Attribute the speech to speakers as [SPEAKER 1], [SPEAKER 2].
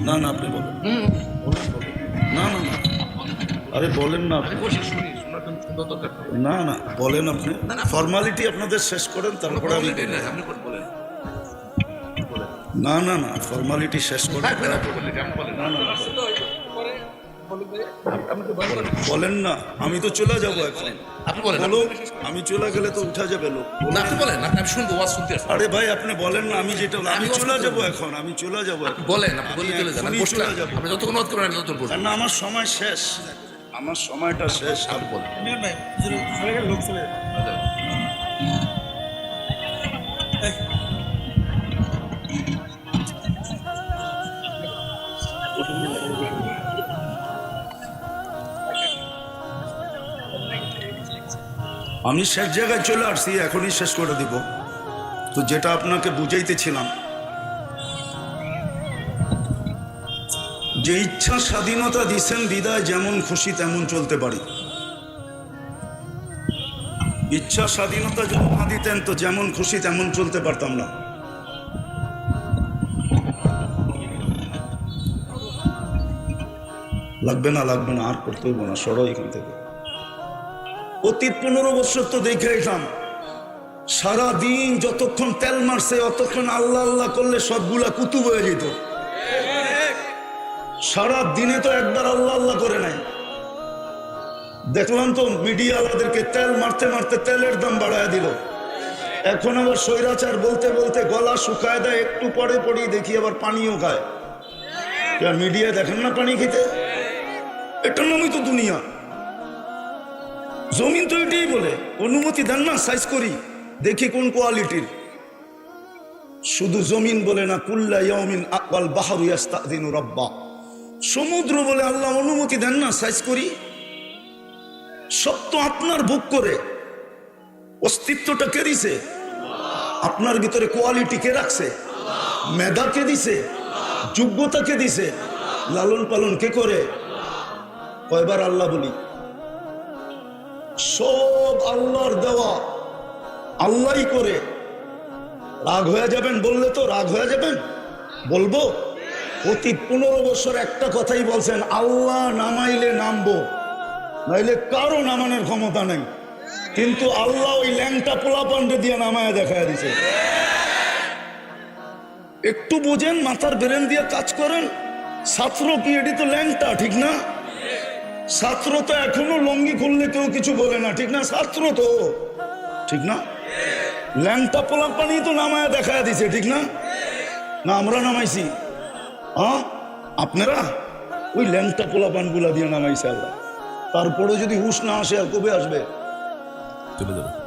[SPEAKER 1] না না আপনি বলেন। না না না। আরে বলেন না আপনি। না না বলেন আপনি। ফর্মালিটি আপনাদের শেষ করেন তারপরে আমি
[SPEAKER 2] বলেন, না,
[SPEAKER 1] না না ফর্মালিটি শেষ করেন।
[SPEAKER 2] বলেন।
[SPEAKER 1] না না।
[SPEAKER 2] বলেন বলেন।
[SPEAKER 1] বলেন না আমি তো চলে যাব এখন।
[SPEAKER 2] আপনি বলেন
[SPEAKER 1] বলো আমি চলে গেলে তো উঠা যাবে লোক।
[SPEAKER 2] না আপনি বলেন আপনি আমি শুনব ওয়াজ শুনতে আসছি
[SPEAKER 1] আরে ভাই আপনি বলেন না আমি যেটা আমি চলে যাব। এখন আমি চলে যাব
[SPEAKER 2] বলেন আপনি বলে চলে আমি
[SPEAKER 1] চলে যাব।
[SPEAKER 2] আপনি যতক্ষণ ওয়াজ করবেন আমি ততক্ষণ
[SPEAKER 1] না আমার সময় শেষ। আমার সময়টা শেষ।
[SPEAKER 2] আর বলেন।
[SPEAKER 3] লোক চলে
[SPEAKER 1] আমি শেষ জায়গায় চলে আসছি, এখনই শেষ করে দিব। তো যেটা আপনাকে বুঝাইতেছিলাম, যে ইচ্ছা স্বাধীনতা দিছেন, বিদায় যেমন খুশি তেমন চলতে পারি। ইচ্ছা স্বাধীনতা যদি না দিতেন, তো যেমন খুশি তেমন চলতে পারতাম না। লাগবে না লাগবে না, আর করতে হইব না, সরো এখান থেকে। অতীত পনেরো বছর তো দেখে এলাম। সারা দিন যতক্ষণ তেল মারছে, অতক্ষণ আল্লাহ আল্লাহ করলে সবগুলা কুতুব হয়ে যেত। সারা দিনে তো একবার আল্লাহ আল্লাহ করে নাই। দেখলাম তো মিডিয়া তেল মারতে মারতে তেলের দাম বাড়ায় দিল। এখন আবার স্বৈরাচার বলতে বলতে গলা শুকায় দেয়, একটু পরে পরেই দেখি আবার পানিও খায়। মিডিয়া দেখেন না পানি খেতে? এটার নামই তো দুনিয়া। জমিন তো এটাই বলে, অনুমতি দেন না সাইজ করি। দেখি কোন কোয়ালিটির শুধু জমিন বলে না, কুল্লা আকবাল বাহারু রব্বা। সমুদ্র বলে আল্লাহ অনুমতি দেন না সাইজ করি। সব তো আপনার বুক করে। অস্তিত্বটা কে দিছে? আপনার ভিতরে কোয়ালিটি কে রাখছে? মেধা কে দিছে? যোগ্যতা কে দিছে? লালন পালন কে করে? কয়বার আল্লাহ বলি সব আল্লাহর দেওয়া। আল্লাহই করে। রাগ হয়ে যাবেন বললে তো রাগ হয়ে যাবেন। বলব? অতি পনেরো বছর একটা কথাই বলছেন, আল্লাহ নামাইলে নামবো, নাইলে কারও নামানোর ক্ষমতা নেই। কিন্তু আল্লাহ ওই ল্যাংটা পোলা পান্ডে দিয়ে নামায় দেখা দিছে। একটু বোঝেন, মাথার ব্রেন দিয়ে কাজ করেন। ছাত্র এটি তো ল্যাংটা, ঠিক না? ছাত্র তো এখনও লঙ্গি খুললে কেউ কিছু বলে না, ঠিক না? ছাত্র তো। ঠিক না? ল্যাংটা পোলা পানি তো নামায় দেখা দিছে, ঠিক না? না, আমরা নামাইছি। হ্যাঁ আপনারা? ওই ল্যাংটা পোলা পানগুলা দিয়ে নামাইছে আল্লাহ। তারপরে যদি হুশ না আসে আর কবে আসবে?
[SPEAKER 2] চলে যাবে।